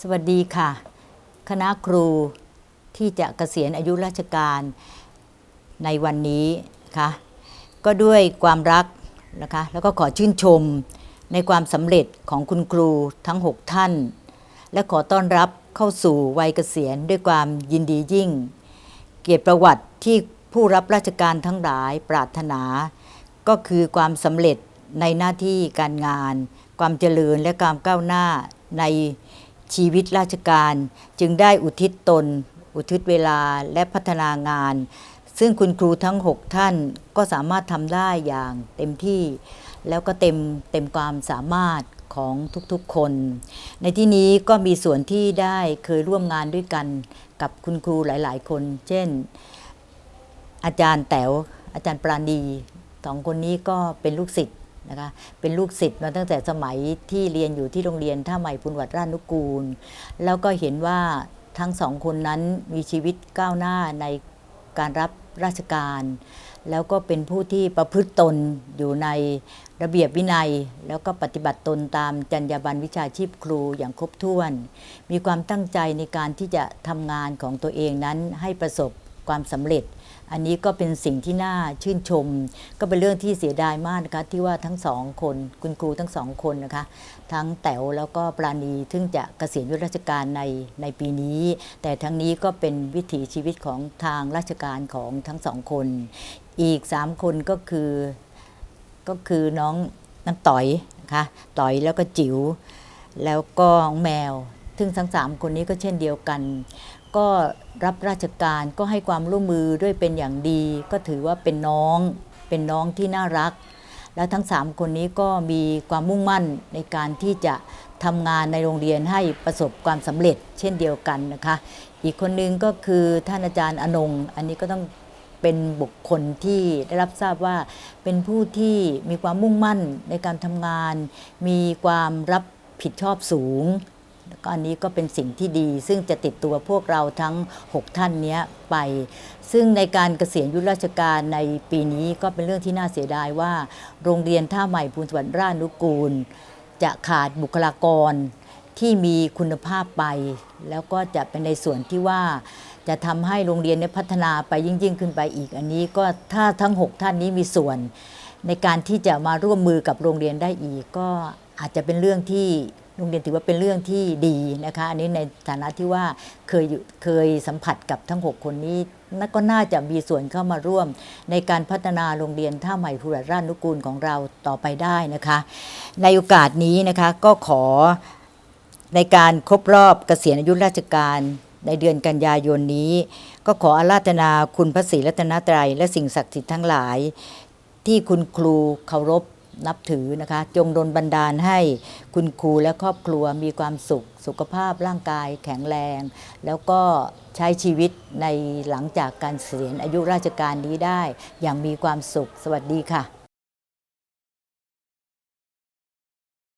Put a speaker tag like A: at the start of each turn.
A: สวัสดีค่ะ คณะครูที่จะเกษียณอายุราชการในวันนี้ค่ะก็ด้วยความรักนะคะแล้วก็ขอชื่นชมในความสำเร็จของคุณครูทั้ง 6 ท่าน และขอต้อนรับเข้าสู่วัยเกษียณด้วยความยินดียิ่ง เกียรติประวัติที่ผู้รับราชการทั้งหลายปรารถนา ก็คือความสำเร็จในหน้าที่การงาน ความเจริญและความก้าวหน้าใน ชีวิตราชการจึงได้อุทิศตน อุทิศเวลาและพัฒนางาน ซึ่งคุณครูทั้ง 6 ท่านก็สามารถทำได้อย่างเต็มที่ แล้วก็เต็มเต็มความสามารถของทุกๆคน ในที่นี้ก็มีส่วนที่ได้เคยร่วมงานด้วยกันกับคุณครูหลาย ๆ คน เช่น อาจารย์แต๋วอาจารย์ปราณีสองคนนี้ก็เป็นลูกศิษย์ นะคะเป็นลูกศิษย์มาตั้งแต่สมัยที่เรียนอยู่ที่โรงเรียนท่าใหม่พุนวัดราชนุกูล แล้วก็เห็นว่าทั้งสองคนนั้นมีชีวิตก้าวหน้าในการรับราชการ แล้วก็เป็นผู้ที่ประพฤติตนอยู่ในระเบียบวินัย แล้วก็ปฏิบัติตนตามจรรยาบรรณวิชาชีพครูอย่างครบถ้วน มีความตั้งใจในการที่จะทำงานของตัวเองนั้นให้ประสบ ความสำเร็จ อันนี้ก็เป็นสิ่งที่น่าชื่นชม ก็เป็นเรื่องที่เสียดายมากนะคะที่ว่าทั้งสองคนคุณครูทั้งสองคนนะคะทั้งแต๋วแล้วก็ปราณีซึ่งจะเกษียณยุราชการในในปีนี้ แต่ทั้งนี้ก็เป็นวิถีชีวิตของทางราชการของทั้งสองคน อีกสามคนก็คือก็คือน้องน้องต่อยนะคะต่อยแล้วก็จิ๋วแล้วก็แมว ซึ่งทั้งสามคนนี้ก็เช่นเดียวกัน ก็รับราชการก็ให้ความร่วมมือด้วยเป็นอย่างดี ก็ถือว่าเป็นน้องเป็นน้องที่น่ารัก แล้วทั้ง 3 คนนี้ก็มีความมุ่งมั่นในการที่จะทำงานในโรงเรียนให้ประสบความสำเร็จเช่นเดียวกันนะคะ อีกคนนึงก็คือท่านอาจารย์อนงอันนี้ก็ต้องเป็นบุคคลที่ได้รับทราบว่าเป็นผู้ที่มีความมุ่งมั่นในการทำงาน มีความรับผิดชอบสูง ก็อันนี้ก็เป็นสิ่งที่ดี ซึ่งจะติดตัวพวกเราทั้ง 6 ท่านนี้ไป ซึ่งในการเกษียณยุราชการในปีนี้ก็เป็นเรื่องที่น่าเสียดายว่า โรงเรียนท่าใหม่ภูนสวรรค์ราชนุกูล จะขาดบุคลากรที่มีคุณภาพไป แล้วก็จะเป็นในส่วนที่ว่าจะทำให้โรงเรียนเนยพัฒนาไปยิ่งยิ่งขึ้นไปอีก อันนี้ก็ถ้าทั้ง 6 ท่านนี้มีส่วน ในการที่จะมาร่วมมือกับโรงเรียนได้อีก ก็อาจจะเป็นเรื่องที่ โรงเรียนถือว่าเป็นเรื่องที่ดีนะคะอันนี้ในฐานะที่ว่าเคยอยู่เคยสัมผัสกับทั้ง 6 คนนี้น่าก็น่าจะมีส่วนเข้ามาร่วม ในการพัฒนาโรงเรียนท่าใหม่ภูรัราชนุกูลของเราต่อไปได้นะคะ ในโอกาสนี้นะคะก็ขอในการครบรอบเกษียณอายุราชการในเดือนกันยายนนี้ ก็ขออาราธนาคุณพระศรีรัตนตรัยและสิ่งศักดิ์สิทธิ์ทั้งหลาย ที่คุณครูเคารพ นับถือนะคะ จงดลบันดาลให้คุณครูและครอบครัวมีความสุข สุขภาพร่างกายแข็งแรง แล้วก็ใช้ชีวิตในหลังจากการเกษียณอายุราชการนี้ได้ อย่างมีความสุข สวัสดีค่ะ